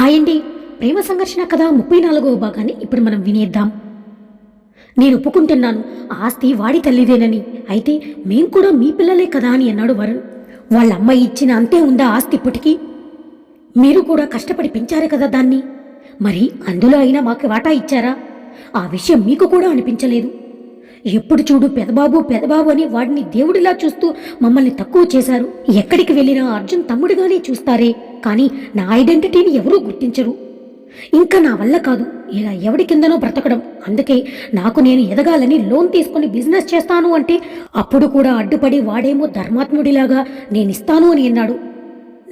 Hi అండి ప్రేమ సంఘర్షణ కథ ముప్పై నాలుగవ భాగాన్ని ఇప్పుడు మనం వినేద్దాం. నేను ఒప్పుకుంటున్నాను. ఆస్తి వాడి తల్లిదేనని. అయితే మేం కూడా మీ పిల్లలే కదా అని అన్నాడు వరుణ్. వాళ్ళ అమ్మాయి ఇచ్చిన అంతే ఉందా ఆస్తి ఇప్పటికీ? మీరు కూడా కష్టపడి పెంచారు కదా దాన్ని. మరి అందులో అయినా మాకు వాటా ఇచ్చారా? ఆ విషయం మీకు కూడా అనిపించలేదు. ఎప్పుడు చూడు పెదబాబు పెదబాబు అని వాడిని దేవుడిలా చూస్తూ మమ్మల్ని తక్కువ చేశారు. ఎక్కడికి వెళ్ళినా అర్జున్ తమ్ముడుగానే చూస్తారే కానీ నా ఐడెంటిటీని ఎవరూ గుర్తించరు. ఇంకా నా వల్ల కాదు ఇలా ఎవడి కిందనో బ్రతకడం. అందుకే నాకు నేను ఎదగాలని లోన్ తీసుకుని బిజినెస్ చేస్తాను అంటే అప్పుడు కూడా అడ్డుపడి వాడేమో ధర్మాత్ముడిలాగా నేనిస్తాను అని అన్నాడు.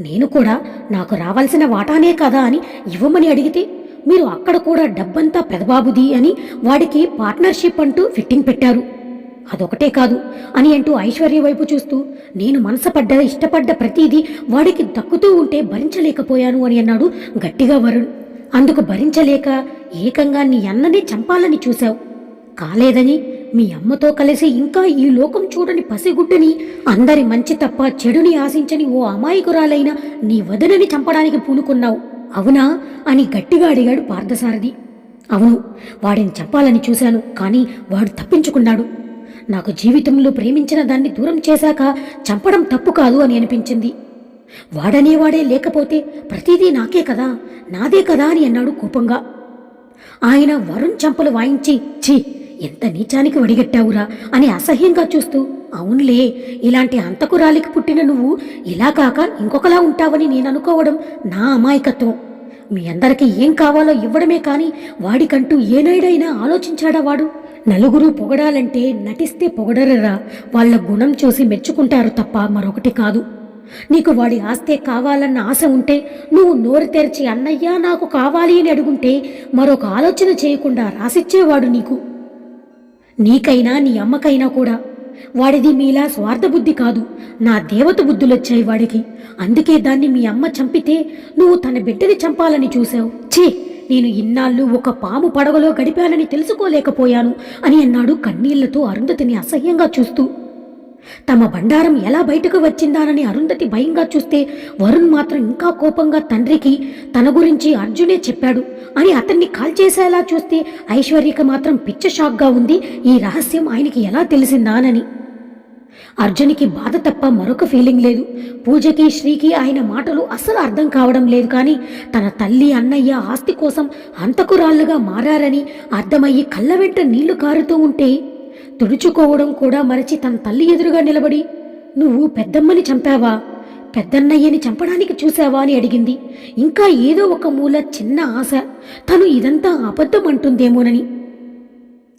నేను కూడా నాకు రావాల్సిన వాటానే కదా అని ఇవ్వమని అడిగితే మీరు అక్కడ కూడా డబ్బంతా పెదబాబుది అని వాడికి పార్ట్నర్షిప్ అంటూ ఫిట్టింగ్ పెట్టారు. అదొకటే కాదు అని అంటూ ఐశ్వర్య వైపు చూస్తూ నేను మనసపడ్డ ఇష్టపడ్డ ప్రతిదీ వాడికి దక్కుతూ ఉంటే భరించలేకపోయాను అని అన్నాడు గట్టిగా వరుణ్. అందుకు భరించలేక ఏకంగా నీ అన్ననే చంపాలని చూశావు. కాలేదని మీ అమ్మతో కలిసి ఇంకా ఈ లోకం చూడని పసిగుడ్డుని అందరి మంచి తప్ప చెడుని ఆశించని ఓ అమాయకురాలైన నీ వదనని చంపడానికి పూనుకున్నావు. అవునా అని గట్టిగా అడిగాడు పార్థసారథి. అవును వాడిని చంపాలని చూశాను కానీ వాడు తప్పించుకున్నాడు. నాకు జీవితంలో ప్రేమించిన దాన్ని దూరం చేశాక చంపడం తప్పు కాదు అని అనిపించింది. వాడనేవాడే లేకపోతే ప్రతిదీ నాకే కదా నాదే కదా అని అన్నాడు కోపంగా. ఆయన వరుణ్ చంపలు వాయించి ఛీ ఎంత నీచానికి వడిగట్టావురా అని అసహ్యంగా చూస్తూ అవునులే ఇలాంటి అంతకురాలికి పుట్టిన నువ్వు ఇలా కాక ఇంకొకలా ఉంటావని నేను అనుకోవడం నా అమాయకత్వం. మీ అందరికీ ఏం కావాలో ఇవ్వడమే కానీ వాడికంటూ ఏనాడైనా ఆలోచించాడా వాడు? నలుగురు పొగడాలంటే నటిస్తే పొగడరరా. వాళ్ళ గుణం చూసి మెచ్చుకుంటారు తప్ప మరొకటి కాదు. నీకు వాడి ఆస్తే కావాలన్న ఆశ ఉంటే నువ్వు నోరు తెరిచి అన్నయ్య నాకు కావాలి అని అడుగుంటే మరొక ఆలోచన చేయకుండా రాసిచ్చేవాడు నీకు. నీకైనా నీ అమ్మకైనా కూడా. వాడిది మీలా స్వార్థబుద్ధి కాదు. నా దేవత బుద్ధులొచ్చాయి వాడికి. అందుకే దాన్ని మీ అమ్మ చంపితే నువ్వు తన బిడ్డని చంపాలని చూశావు. ఛీ! నేను ఇన్నాళ్ళు ఒక పాము పడగలో గడిపానని తెలుసుకోలేకపోయాను అని అన్నాడు కన్నీళ్ళతో అరుంధతిని అసహ్యంగా చూస్తూ. తమ బండారం ఎలా బయటకు వచ్చిందానని అరుంధతి భయంగా చూస్తే వరుణ్ మాత్రం ఇంకా కోపంగా తండ్రికి తన గురించి అర్జునే చెప్పాడు. అని అతన్ని కాల్చేసేలా చూస్తే ఐశ్వర్యకి మాత్రం పిచ్చ షాక్గా ఉంది. ఈ రహస్యం ఆయనకి ఎలా తెలిసిందానని. అర్జునికి బాధ తప్ప మరొక ఫీలింగ్ లేదు. పూజకి శ్రీకి ఆయన మాటలు అస్సలు అర్థం కావడం లేదు కానీ తన తల్లి అన్నయ్య ఆస్తి కోసం హంతకురాళ్ళుగా మారారని అర్థమయ్యి కళ్ళ వెంట నీళ్ళు కారుతూ ఉంటే తుడుచుకోవడం కూడా మరచి తన తల్లి ఎదురుగా నిలబడి నువ్వు పెద్దమ్మని చంపావా? పెద్దన్నయ్యని చంపడానికి చూశావా? అని అడిగింది. ఇంకా ఏదో ఒక మూల చిన్న ఆశ. తను ఇదంతా అబద్ధం అంటుందేమోనని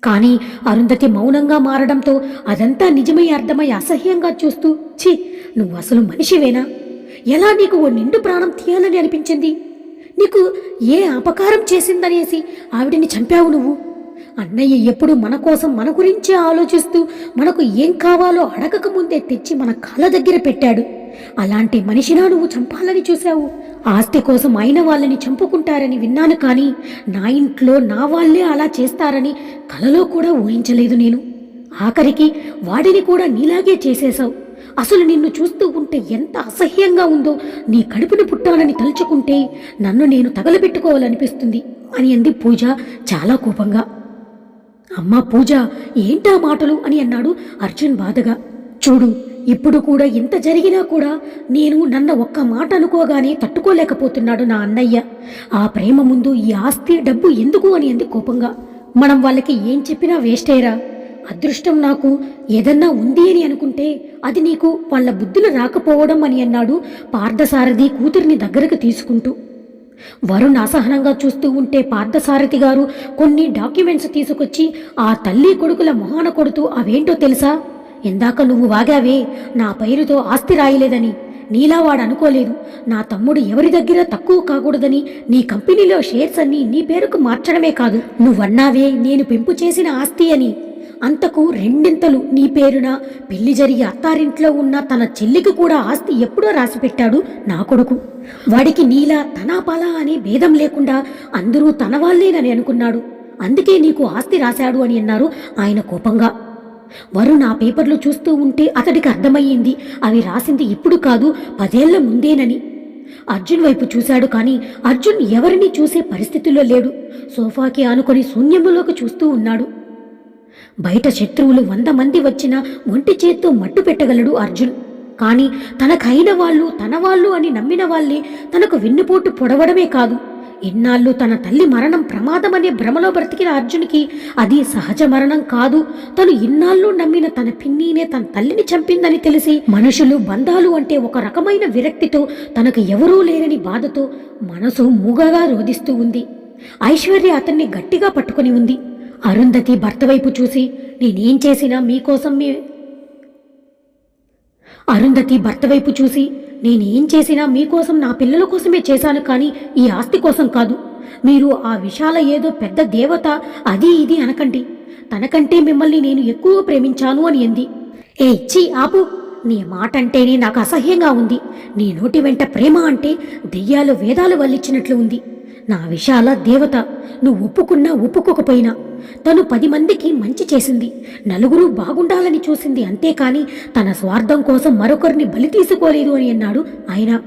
కానీ అరుంధతి మౌనంగా మారడంతో అదంతా నిజమై అర్థమై అసహ్యంగా చూస్తూ ఛీ నువ్వు అసలు మనిషివేనా? ఎలా నీకు ఓ నిండు ప్రాణం తీయాలని అనిపించింది? నీకు ఏ అపకారం చేసిందనేసి ఆవిడని చంపావు నువ్వు? అన్నయ్య ఎప్పుడు మన కోసం మన గురించే ఆలోచిస్తూ మనకు ఏం కావాలో అడగక ముందే తెచ్చి మన కాళ్ళ దగ్గర పెట్టాడు. అలాంటి మనిషినా నువ్వు చంపాలని చూశావు. ఆస్తి కోసం అయిన వాళ్ళని చంపుకుంటారని విన్నాను కానీ నా ఇంట్లో నా వాళ్ళే అలా చేస్తారని కలలో కూడా ఊహించలేదు నేను. ఆఖరికి వాడిని కూడా నీలాగే చేసేశావు. అసలు నిన్ను చూస్తూ ఉంటే ఎంత అసహ్యంగా ఉందో నీ కడుపుని పుట్టాలని తలుచుకుంటే నన్ను నేను తగలబెట్టుకోవాలనిపిస్తుంది అని అంది పూజ చాలా కోపంగా. అమ్మా పూజ ఏంటా మాటలు అని అన్నాడు అర్జున్ బాధగా. చూడు ఇప్పుడు కూడా ఇంత జరిగినా కూడా నేను నన్న ఒక్క మాట అనుకోగానే తట్టుకోలేకపోతున్నాడు నా అన్నయ్య. ఆ ప్రేమ ముందు ఈ ఆస్తి డబ్బు ఎందుకు అని అంది కోపంగా. మనం వాళ్ళకి ఏం చెప్పినా వేస్టేరా అదృష్టం నాకు ఏదన్నా ఉంది అని అనుకుంటే అది నీకు వాళ్ళ బుద్ధులు రాకపోవడం అని అన్నాడు పార్థసారథి కూతురిని దగ్గరకు తీసుకుంటూ. వరుణ్ అసహనంగా చూస్తూ ఉంటే పార్థసారథి గారు కొన్ని డాక్యుమెంట్స్ తీసుకొచ్చి ఆ తల్లి కొడుకుల మొహాన కొడుతూ అవేంటో తెలుసా? ఇందాక నువ్వు వాగావే నా పేరుతో ఆస్తి రాయలేదని. నీలా వాడు అనుకోలేదు. నా తమ్ముడు ఎవరి దగ్గర తక్కువ కాకూడదని నీ కంపెనీలో షేర్స్ అన్ని నీ పేరుకు మార్చడమే కాదు. నువ్వన్నావే నేను పెంపు చేసిన ఆస్తి అని. అంతకు రెండింతలు నీ పేరున? పెళ్ళి జరిగి అత్తారింట్లో ఉన్న తన చెల్లికి కూడా ఆస్తి ఎప్పుడో రాసిపెట్టాడు నా కొడుకు. వాడికి నీలా తనాపలా అనే భేదం లేకుండా అందరూ తన వాళ్ళేనని అనుకున్నాడు. అందుకే నీకు ఆస్తి రాశాడు అని అన్నారు ఆయన కోపంగా. వరుణ్ ఆ పేపర్లు చూస్తూ ఉంటే అతడికి అర్థమయ్యింది అవి రాసింది ఇప్పుడు కాదు పదేళ్ళ ముందేనని. అర్జున్ వైపు చూశాడు కానీ అర్జున్ ఎవరిని చూసే పరిస్థితుల్లో లేడు. సోఫాకి ఆనుకొని శూన్యములోకి చూస్తూ ఉన్నాడు. బయట శత్రువులు వంద మంది వచ్చినా ఒంటి చేత్తో మట్టు పెట్టగలడు అర్జున్. కానీ తనకైన వాళ్ళు తన వాళ్ళు అని నమ్మిన వాళ్ళే తనకు వెన్నుపోటు పొడవడమే కాదు. ఇన్నాళ్ళు తన తల్లి మరణం ప్రమాదమనే భ్రమలో బ్రతికిన అర్జున్కి అది సహజ మరణం కాదు. తను ఇన్నాళ్ళు నమ్మిన తన పిన్నినే తన తల్లిని చంపిందని తెలిసి మనుషులు బంధాలు అంటే ఒక రకమైన విరక్తితో తనకు ఎవరూ లేరని బాధతో మనసు మూగగా రోధిస్తూ ఉంది. ఐశ్వర్య అతన్ని గట్టిగా పట్టుకుని ఉంది. అరుంధతి భర్త వైపు చూసి నేనేం చేసినా మీకోసం మీ అరుంధతి భర్త వైపు చూసి నేనేం చేసినా మీకోసం నా పిల్లల కోసమే చేశాను కానీ ఈ ఆస్తి కోసం కాదు. మీరు ఆ విశాల ఏదో పెద్ద దేవత అది ఇది అనకండి. తనకంటే మిమ్మల్ని నేను ఎక్కువ ప్రేమించాను అని ఎంది. ఏ ఇచ్చి ఆపు. నీ మాట అంటేనే నాకు అసహ్యంగా ఉంది. నీ నోటి వెంట ప్రేమ అంటే దెయ్యాలు వేదాలు వల్లిచ్చినట్లు ఉంది. నా విశాల దేవత నువ్వు ఒప్పుకున్నా ఒప్పుకోకపోయినా తను పది మందికి మంచి చేసింది. నలుగురు బాగుండాలని చూసింది అంతేకాని తన స్వార్థం కోసం మరొకరిని బలి తీసుకోలేదు అని అన్నాడు ఆయన.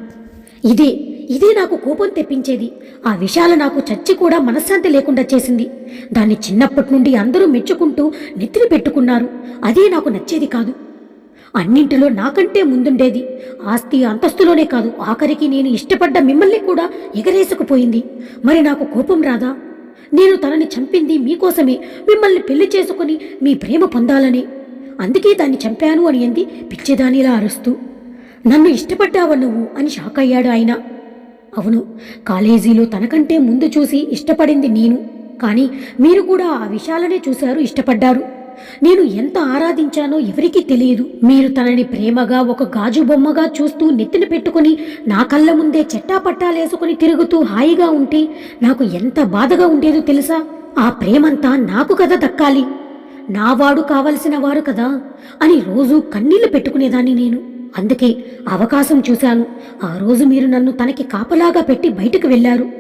ఇదే ఇదే నాకు కోపం తెప్పించేది. ఆ విషయాలు నాకు చచ్చి కూడా మనశ్శాంతి లేకుండా చేసింది. దాన్ని చిన్నప్పటి నుండి అందరూ మెచ్చుకుంటూ నెత్తిని పెట్టుకున్నారు. అదే నాకు నచ్చేది కాదు. అన్నింటిలో నాకంటే ముందుండేది. ఆస్తి అంతస్తులోనే కాదు ఆఖరికి నేను ఇష్టపడ్డ మిమ్మల్ని కూడా ఎగరేసుకుపోయింది. మరి నాకు కోపం రాదా? నేను తనని చంపింది మీకోసమే మిమ్మల్ని పెళ్ళి చేసుకుని మీ ప్రేమ పొందాలని. అందుకే దాన్ని చంపాను అని అంది పిచ్చిదానిలా అరుస్తూ. నన్ను ఇష్టపడ్డావా నువ్వు? అని షాక్ అయ్యాడు ఆయన. అవును కాలేజీలో తనకంటే ముందు చూసి ఇష్టపడింది నేను. కానీ మీరు కూడా ఆ విషయాలనే చూశారు ఇష్టపడ్డారు. నేను ఎంత ఆరాధించానో ఎవరికీ తెలియదు. మీరు తనని ప్రేమగా ఒక గాజు బొమ్మగా చూస్తూ నెత్తిన పెట్టుకుని నా కళ్ళ ముందే చెట్టా పట్టాలేసుకుని తిరుగుతూ హాయిగా ఉంటే నాకు ఎంత బాధగా ఉండేదో తెలుసా? ఆ ప్రేమంతా నాకు కదా దక్కాలి. నావాడు కావలసిన వారు కదా అని రోజు కన్నీళ్ళు పెట్టుకునేదాన్ని నేను. అందుకే అవకాశం చూశాను. ఆ రోజు మీరు నన్ను తనకి కాపలాగా పెట్టి బయటకు వెళ్ళారు.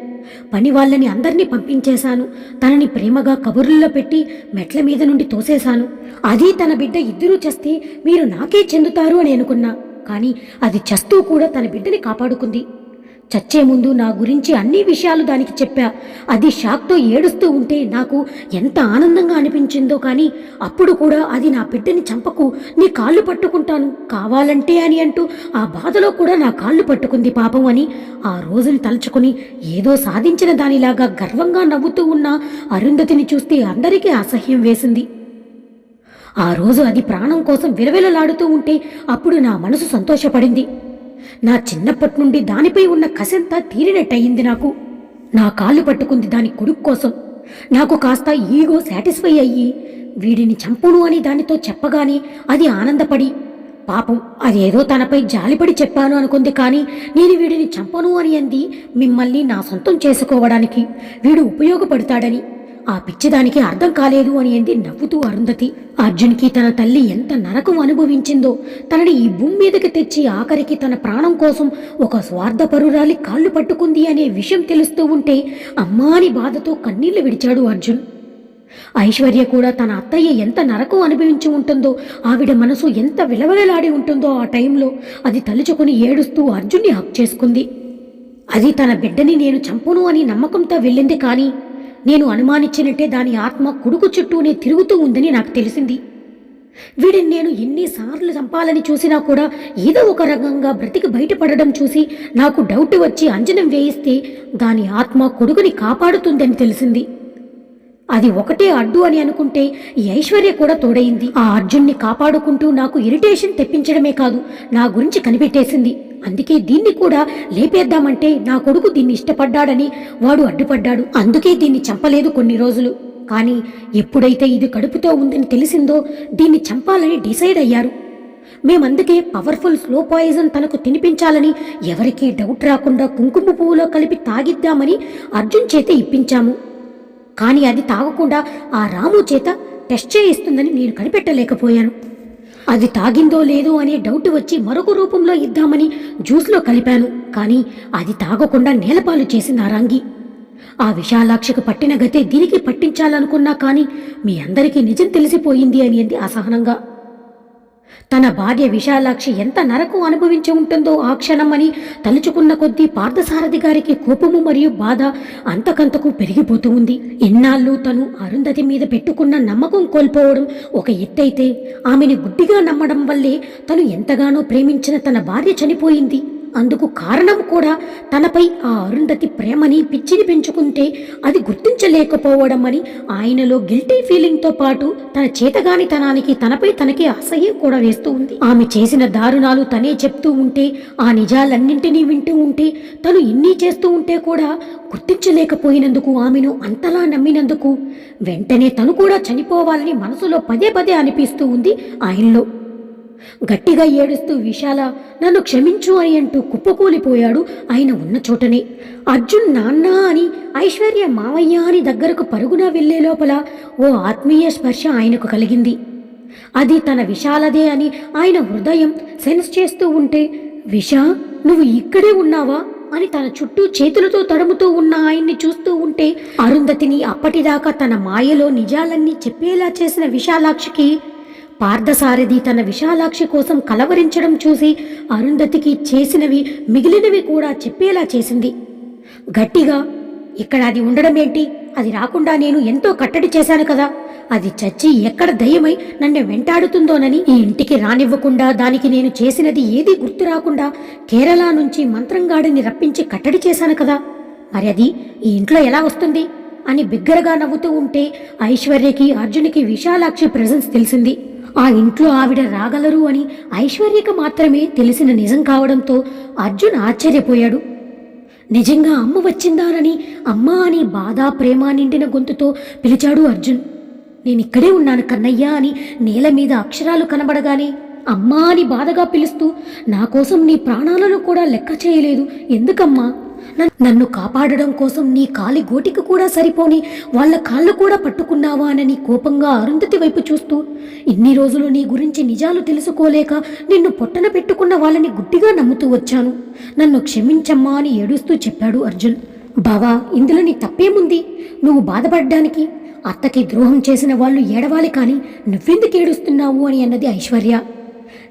పని వాళ్ళని అందరినీ పంపించేశాను. తనని ప్రేమగా కబుర్లలో పెట్టి మెట్ల మీద నుండి తోసేశాను. అది తన బిడ్డ ఇద్దరూ చస్తే మీరు నాకే చెందుతారు అని అనుకున్నా. కానీ అది చస్తూ కూడా తన బిడ్డని కాపాడుకుంది. చచ్చే ముందు నా గురించి అన్ని విషయాలు దానికి చెప్పా. అది షాక్తో ఏడుస్తూ ఉంటే నాకు ఎంత ఆనందంగా అనిపించిందో కానీ అప్పుడు కూడా అది నా బిడ్డని చంపకు నీ కాళ్ళు పట్టుకుంటాను. కావాలంటే అని అంటూ ఆ బాధలో కూడా నా కాళ్ళు పట్టుకుంది పాపం అని ఆ రోజుని తలుచుకుని ఏదో సాధించిన దానిలాగా గర్వంగా నవ్వుతూ ఉన్న అరుంధతిని చూస్తే అందరికీ అసహ్యం వేసింది. ఆ రోజు అది ప్రాణం కోసం విలవిలలాడుతూ ఉంటే అప్పుడు నా మనసు సంతోషపడింది. నా చిన్నప్పటి నుండి దానిపై ఉన్న కసంతా తీరినట్టయింది నాకు. నా కాళ్ళు పట్టుకుంది దాని కొడుకు కోసం. నాకు కాస్త ఈగో సాటిస్ఫై అయ్యి వీడిని చంపును అని దానితో చెప్పగానే అది ఆనందపడి పాపం అదేదో తనపై జాలిపడి చెప్పాను అనుకుంది కానీ నేను వీడిని చంపను అని అంది మిమ్మల్ని నా సొంతం చేసుకోవడానికి. వీడు ఉపయోగపడతాడని. ఆ పిచ్చిదానికి అర్థం కాలేదు అని అంది నవ్వుతూ అరుంధతి. అర్జున్కి తన తల్లి ఎంత నరకం అనుభవించిందో తనని ఈ భూమి మీదకి తెచ్చి ఆఖరికి తన ప్రాణం కోసం ఒక స్వార్థపరురాలి కాళ్ళు పట్టుకుంది అనే విషయం తెలుస్తూ ఉంటే అమ్మాని బాధతో కన్నీళ్ళు విడిచాడు అర్జున్. ఐశ్వర్య కూడా తన అత్తయ్య ఎంత నరకం అనుభవించి ఉంటుందో ఆవిడ మనసు ఎంత విలవలలాడి ఉంటుందో ఆ టైంలో అది తలుచుకుని ఏడుస్తూ అర్జున్ని హక్ చేసుకుంది. అది తన బిడ్డని నేను చంపును అని నమ్మకంతో వెళ్ళింది కానీ నేను అనుమానించినట్టే దాని ఆత్మ కొడుకు చుట్టూనే తిరుగుతూ ఉందని నాకు తెలిసింది. వీడిని నేను ఎన్నిసార్లు చంపాలని చూసినా కూడా ఏదో ఒక రకంగా బ్రతికి బయటపడడం చూసి నాకు డౌట్ వచ్చి అంజనం వేయిస్తే దాని ఆత్మ కొడుకుని కాపాడుతుందని తెలిసింది. అది ఒకటే అడ్డు అని అనుకుంటే ఐశ్వర్య కూడా తోడైంది ఆ అర్జున్ని కాపాడుకుంటూ నాకు ఇరిటేషన్ తెప్పించడమే కాదు నా గురించి కనిపెట్టేసింది. అందుకే దీన్ని కూడా లేపేద్దామంటే నా కొడుకు దీన్ని ఇష్టపడ్డాడని వాడు అడ్డుపడ్డాడు. అందుకే దీన్ని చంపలేదు కొన్ని రోజులు. కానీ ఎప్పుడైతే ఇది కడుపుతో ఉందని తెలిసిందో దీన్ని చంపాలని డిసైడ్ అయ్యారు. మేమందుకే పవర్ఫుల్ స్లో పాయిజన్ తనకు తినిపించాలని ఎవరికీ డౌట్ రాకుండా కుంకుమ పువ్వులో కలిపి తాగిద్దామని అర్జున్ చేత ఇప్పించాము. కానీ అది తాగకుండా ఆ రాము చేత టెస్ట్ చేయిస్తుందని నేను కనిపెట్టలేకపోయాను. అది తాగిందో లేదో అనే డౌట్ వచ్చి మరొక రూపంలో ఇద్దామని జ్యూస్లో కలిపాను. కానీ అది తాగకుండా నేలపాలు చేసింది ఆరాంగి రంగి. ఆ విశాలాక్షకు పట్టిన గతే దీనికి పట్టించాలనుకున్నా కానీ మీ అందరికీ నిజం తెలిసిపోయింది అని అంది అసహనంగా. తన భార్య విశాలాక్షి ఎంత నరకు అనుభవించి ఉంటుందో ఆ క్షణమని తలుచుకున్న కొద్దీ పార్థసారథి గారికి కోపము మరియు బాధ అంతకంతకు పెరిగిపోతూ ఉంది. ఇన్నాళ్ళు తను అరుంధతి మీద పెట్టుకున్న నమ్మకం కోల్పోవడం ఒక ఎత్తైతే ఆమెని గుడ్డిగా నమ్మడం వల్లే తను ఎంతగానో ప్రేమించిన తన భార్య చనిపోయింది. అందుకు కారణం కూడా తనపై ఆ అరుంధతి ప్రేమని పిచ్చిని పెంచుకుంటే అది గుర్తించలేకపోవడం అని ఆయనలో గిల్టీ ఫీలింగ్తో పాటు తన చేతగానితనానికి తనపై తనకి అసహ్యం కూడా వేస్తూ ఉంది. ఆమె చేసిన దారుణాలు తనే చెప్తూ ఉంటే ఆ నిజాలన్నింటినీ వింటూ ఉంటే తను ఇన్ని చేస్తూ ఉంటే కూడా గుర్తించలేకపోయినందుకు ఆమెను అంతలా నమ్మినందుకు వెంటనే తను కూడా చనిపోవాలని మనసులో పదే పదే అనిపిస్తూ ఉంది ఆయనలో. గట్టిగా ఏడుస్తూ విశాల నన్ను క్షమించు అని అంటూ కుప్పకూలిపోయాడు ఆయన ఉన్న చోటనే. అర్జున్ నాన్న అని ఐశ్వర్య మావయ్య అని దగ్గరకు పరుగున వెళ్ళే లోపల ఓ ఆత్మీయ స్పర్శ ఆయనకు కలిగింది. అది తన విశాలదే అని ఆయన హృదయం సెన్స్ చేస్తూ ఉంటే విషా నువ్వు ఇక్కడే ఉన్నావా? అని తన చుట్టూ చేతులతో తడుముతూ ఉన్న ఆయన్ని చూస్తూ ఉంటే అరుంధతిని అప్పటిదాకా తన మాయలో నిజాలన్నీ చెప్పేలా చేసిన విశాలాక్షికి పార్థసారథి తన విశాలాక్షి కోసం కలవరించడం చూసి అరుంధతికి చేసినవి మిగిలినవి కూడా చెప్పేలా చేసింది. గట్టిగా ఇక్కడ అది ఉండడం ఏంటి? అది రాకుండా నేను ఎంతో కట్టడి చేశాను కదా. అది చచ్చి ఎక్కడ దయ్యమై నన్ను వెంటాడుతుందోనని ఈ ఇంటికి రానివ్వకుండా దానికి నేను చేసినది ఏదీ గుర్తు రాకుండా కేరళ నుంచి మంత్రంగాడిని రప్పించి కట్టడి చేశాను కదా. మరి అది ఈ ఇంట్లో ఎలా వస్తుంది? అని బిగ్గరగా నవ్వుతూ ఉంటే ఐశ్వర్యకి అర్జునికి విశాలాక్షి ప్రెజెన్స్ తెలిసింది. ఆ ఇంట్లో ఆవిడ రాగలరు అని ఐశ్వర్యకు మాత్రమే తెలిసిన నిజం కావడంతో అర్జున్ ఆశ్చర్యపోయాడు. నిజంగా అమ్మ వచ్చిందానని అమ్మా అని బాధ ప్రేమ నిండిన గొంతుతో పిలిచాడు అర్జున్. నేనిక్కడే ఉన్నాను కన్నయ్య అని నేల మీద అక్షరాలు కనబడగానే అమ్మా అని బాధగా పిలుస్తూ నా కోసం నీ ప్రాణాలను కూడా లెక్క చేయలేదు. ఎందుకమ్మా? నన్ను కాపాడడం కోసం నీ కాలి గోటికి కూడా సరిపోని వాళ్ళ కాళ్ళు కూడా పట్టుకున్నావా అని కోపంగా అరుంధతి వైపు చూస్తూ ఇన్ని రోజులు నీ గురించి నిజాలు తెలుసుకోలేక నిన్ను పొట్టన పెట్టుకున్న వాళ్ళని గుడ్డిగా నమ్ముతూ వచ్చాను. నన్ను క్షమించమ్మా అని ఏడుస్తూ చెప్పాడు అర్జున్. బావా ఇందులో నీ తప్పేముంది? నువ్వు బాధపడ్డానికి అత్తకి ద్రోహం చేసిన వాళ్ళు ఏడవాలి కానీ నువ్వెందుకు ఏడుస్తున్నావు అని అన్నది ఐశ్వర్య.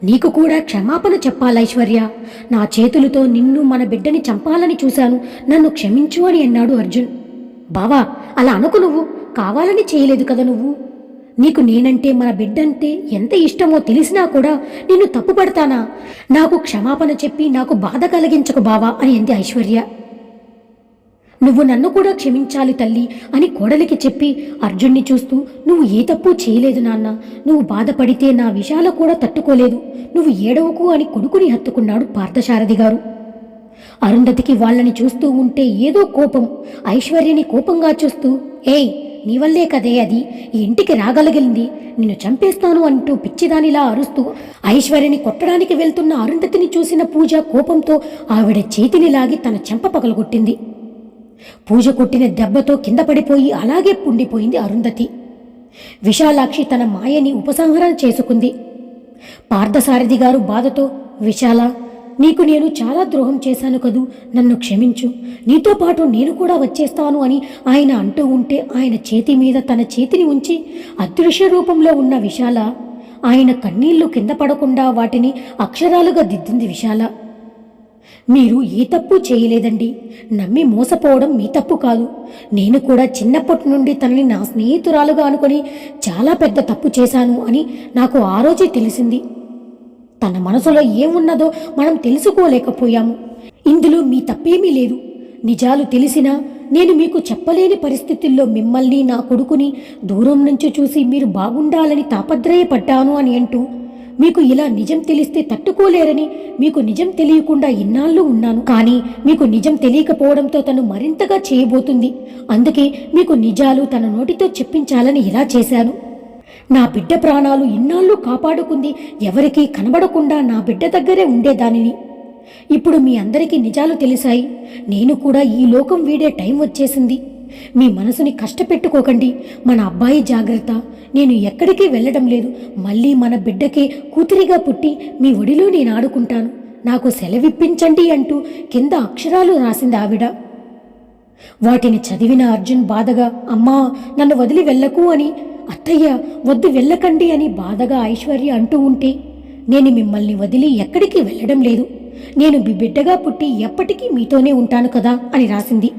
నీకు కూడా క్షమాపణ చెప్పాలి ఐశ్వర్య? నా చేతులతో నిన్ను మన బిడ్డని చంపాలని చూశాను. నన్ను క్షమించు అని అన్నాడు అర్జున్. బావా అలా అనుకు నువ్వు. కావాలని చేయలేదు కదా నువ్వు. నీకు నేనంటే మన బిడ్డంటే ఎంత ఇష్టమో తెలిసినా కూడా నిన్ను తప్పుపడతానా? నాకు క్షమాపణ చెప్పి నాకు బాధ కలిగించకు బావా అని అంది ఐశ్వర్య. నువ్వు నన్ను కూడా క్షమించాలి తల్లి అని కోడలికి చెప్పి అర్జున్ని చూస్తూ నువ్వు ఏ తప్పు చేయలేదు నాన్న. నువ్వు బాధపడితే నా విషయాల కూడా తట్టుకోలేదు. నువ్వు ఏడవకు అని కొడుకుని హత్తుకున్నాడు పార్థసారథి గారు. అరుంధతికి వాళ్ళని చూస్తూ ఉంటే ఏదో కోపం. ఐశ్వర్యని కోపంగా చూస్తూ ఏయ్ నీ వల్లే కదే అది. ఈ ఇంటికి రాగలిగింది. నిన్ను చంపేస్తాను అంటూ పిచ్చిదానిలా అరుస్తూ ఐశ్వర్యని కొట్టడానికి వెళ్తున్న అరుంధతిని చూసిన పూజ కోపంతో ఆవిడ చేతిని లాగి తన చెంప పగలగొట్టింది. పూజ కొట్టిన దెబ్బతో కింద పడిపోయి అలాగే పుండిపోయింది అరుంధతి. విశాలాక్షి తన మాయని ఉపసంహరణ చేసుకుంది. పార్థసారథి గారు బాధతో విశాల నీకు నేను చాలా ద్రోహం చేశాను కదూ నన్ను క్షమించు. నీతో పాటు నేను కూడా వచ్చేస్తాను అని ఆయన అంటూ ఉంటే ఆయన చేతి మీద తన చేతిని ఉంచి అదృశ్య రూపంలో ఉన్న విశాల ఆయన కన్నీళ్ళు కింద పడకుండా వాటిని అక్షరాలుగా దిద్దింది విశాల. మీరు ఏ తప్పు చేయలేదండి. నమ్మి మోసపోవడం మీ తప్పు కాదు. నేను కూడా చిన్నప్పటి నుండి తనని నా స్నేహితురాలుగా అనుకొని చాలా పెద్ద తప్పు చేశాను అని నాకు ఆ రోజే తెలిసింది. తన మనసులో ఏమున్నదో మనం తెలుసుకోలేకపోయాము. ఇందులో మీ తప్పేమీ లేదు. నిజాలు తెలిసినా నేను మీకు చెప్పలేని పరిస్థితుల్లో మిమ్మల్ని నా కొడుకుని దూరం నుంచి చూసి మీరు బాగుండాలని తాపత్రయపడ్డాను అని అంటూ మీకు ఇలా నిజం తెలిస్తే తట్టుకోలేరని మీకు నిజం తెలియకుండా ఇన్నాళ్ళు ఉన్నాను. కానీ మీకు నిజం తెలియకపోవడంతో తను మరింతగా చేయబోతుంది. అందుకే మీకు నిజాలు తన నోటితో చెప్పించాలని ఇలా చేశాను. నా బిడ్డ ప్రాణాలు ఇన్నాళ్ళు కాపాడుకుంది. ఎవరికీ కనబడకుండా నా బిడ్డ దగ్గరే ఉండేదానిని. ఇప్పుడు మీ అందరికీ నిజాలు తెలిసాయి. నేను కూడా ఈ లోకం వీడే టైం వచ్చేసింది. మీ మనసుని కష్టపెట్టుకోకండి. మన అబ్బాయి జాగ్రత్త. నేను ఎక్కడికి వెళ్ళడం లేదు. మళ్ళీ మన బిడ్డకే కూతురిగా పుట్టి మీ ఒడిలో నేను ఆడుకుంటాను. నాకు సెలవిప్పించండి అంటూ కింద అక్షరాలు రాసింది ఆవిడ. వాటిని చదివిన అర్జున్ బాధగా అమ్మా నన్ను వదిలి వెళ్ళకు అని అత్తయ్య వద్దు వెళ్ళకండి అని బాధగా ఐశ్వర్య అంటూ ఉంటే నేను మిమ్మల్ని వదిలి ఎక్కడికి వెళ్ళడం లేదు. నేను మీ బిడ్డగా పుట్టి ఎప్పటికీ మీతోనే ఉంటాను కదా అని రాసింది.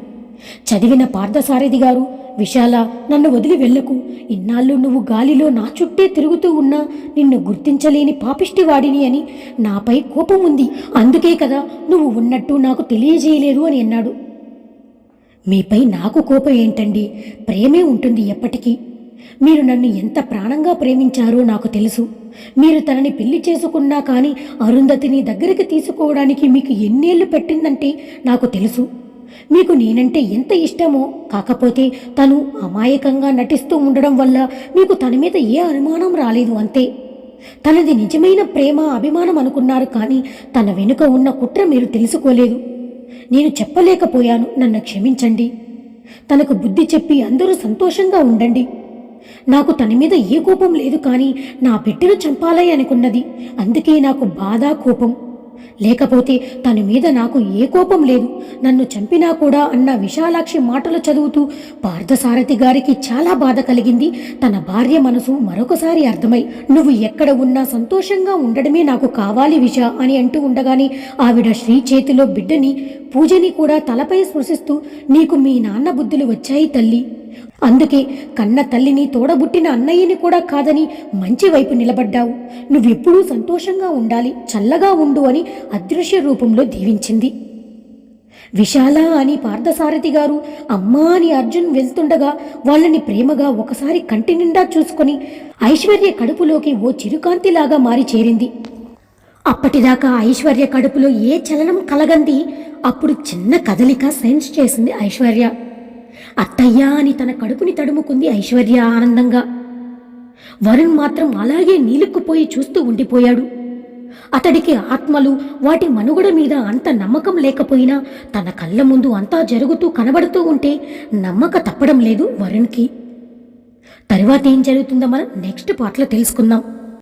చదివిన పార్థసారథి గారు విశాల నన్ను వదిలి వెళ్ళకు. ఇన్నాళ్ళు నువ్వు గాలిలో నా చుట్టే తిరుగుతూ ఉన్నా నిన్ను గుర్తించలేని పాపిష్టివాడిని అని నాపై కోపం ఉంది. అందుకే కదా నువ్వు ఉన్నట్టు నాకు తెలియజేయలేదు అని అన్నాడు. మీపై నాకు కోపం ఏంటండి? ప్రేమే ఉంటుంది ఎప్పటికీ. మీరు నన్ను ఎంత ప్రాణంగా ప్రేమించారో నాకు తెలుసు. మీరు తనని పెళ్ళి చేసుకున్నా కానీ అరుంధతిని దగ్గరికి తీసుకోవడానికి మీకు ఎన్నేళ్ళు పెట్టిందంటే నాకు తెలుసు. మీకు నేనంటే ఎంత ఇష్టమో. కాకపోతే తను అమాయకంగా నటిస్తూ ఉండడం వల్ల మీకు తన మీద ఏ అనుమానం రాలేదు అంతే. తనది నిజమైన ప్రేమ అభిమానం అనుకున్నారు కానీ తన వెనుక ఉన్న కుట్ర మీరు తెలుసుకోలేదు. నేను చెప్పలేకపోయాను నన్ను క్షమించండి. తనకు బుద్ధి చెప్పి అందరూ సంతోషంగా ఉండండి. నాకు తన మీద ఏ కోపం లేదు కానీ నా బిడ్డను చంపాలి అనుకున్నది. అందుకే నాకు బాధ కోపం. లేకపోతే తన మీద నాకు ఏ కోపం లేదు. నన్ను చంపినా కూడా అన్న విశాలాక్షి మాటలు చదువుతూ పార్థసారథి గారికి చాలా బాధ కలిగింది. తన భార్య మనసు మరొకసారి అర్థమై నువ్వు ఎక్కడ ఉన్నా సంతోషంగా ఉండడమే నాకు కావాలి విష అని అంటూ ఉండగానే ఆవిడ శ్రీ చేతిలో బిడ్డని పూజని కూడా తలపై స్పృశిస్తూ నీకు మీ నాన్న బుద్ధులు వచ్చాయి తల్లి. అందుకే కన్న తల్లిని తోడబుట్టిన అన్నయ్యని కూడా కాదని మంచి వైపు నిలబడ్డావు. నువ్వెప్పుడూ సంతోషంగా ఉండాలి చల్లగా ఉండు అని అదృశ్య రూపంలో దీవించింది. విశాల అని పార్థసారథి గారు అమ్మా అని అర్జున్ వెళ్తుండగా వాళ్ళని ప్రేమగా ఒకసారి కంటి నిండా చూసుకొని ఐశ్వర్య కడుపులోకి ఓ చిరుకాంతిలాగా మారి చేరింది. అప్పటిదాకా ఐశ్వర్య కడుపులో ఏ చలనం కలగంది అప్పుడు చిన్న కదలిక సెన్స్ చేసింది ఐశ్వర్య. అత్తయ్య అని తన కడుపుని తడుముకుంది ఐశ్వర్య ఆనందంగా వరుణ్ మాత్రం అలాగే నీలుక్కుపోయి చూస్తూ ఉండిపోయాడు. అతడికి ఆత్మలు వాటి మనుగడ మీద అంత నమ్మకం లేకపోయినా తన కళ్ళ ముందు అంతా జరుగుతూ కనబడుతూ ఉంటే నమ్మక తప్పడం లేదు వరుణ్కి. తరువాత ఏం జరుగుతుందో మనం నెక్స్ట్ పార్ట్లో తెలుసుకుందాం.